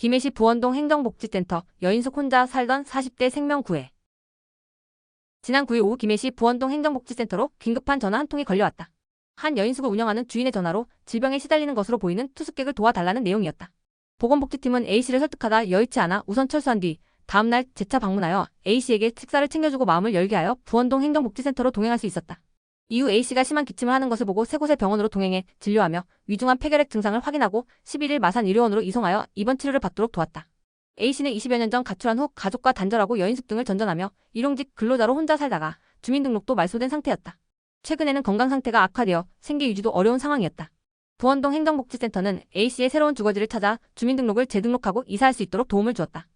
김해시 부원동 행정복지센터 여인숙 혼자 살던 40대 생명 구해. 지난 9일 오후 김해시 부원동 행정복지센터로 긴급한 전화 한 통이 걸려왔다. 한 여인숙을 운영하는 주인의 전화로 질병에 시달리는 것으로 보이는 투숙객을 도와달라는 내용이었다. 보건복지팀은 A씨를 설득하다 여의치 않아 우선 철수한 뒤 다음날 재차 방문하여 A씨에게 식사를 챙겨주고 마음을 열게 하여 부원동 행정복지센터로 동행할 수 있었다. 이후 A씨가 심한 기침을 하는 것을 보고 세 곳의 병원으로 동행해 진료하며 위중한 폐결핵 증상을 확인하고 11일 마산 의료원으로 이송하여 입원 치료를 받도록 도왔다. A씨는 20여 년 전 가출한 후 가족과 단절하고 여인숙 등을 전전하며 일용직 근로자로 혼자 살다가 주민등록도 말소된 상태였다. 최근에는 건강 상태가 악화되어 생계 유지도 어려운 상황이었다. 부원동 행정복지센터는 A씨의 새로운 주거지를 찾아 주민등록을 재등록하고 이사할 수 있도록 도움을 주었다.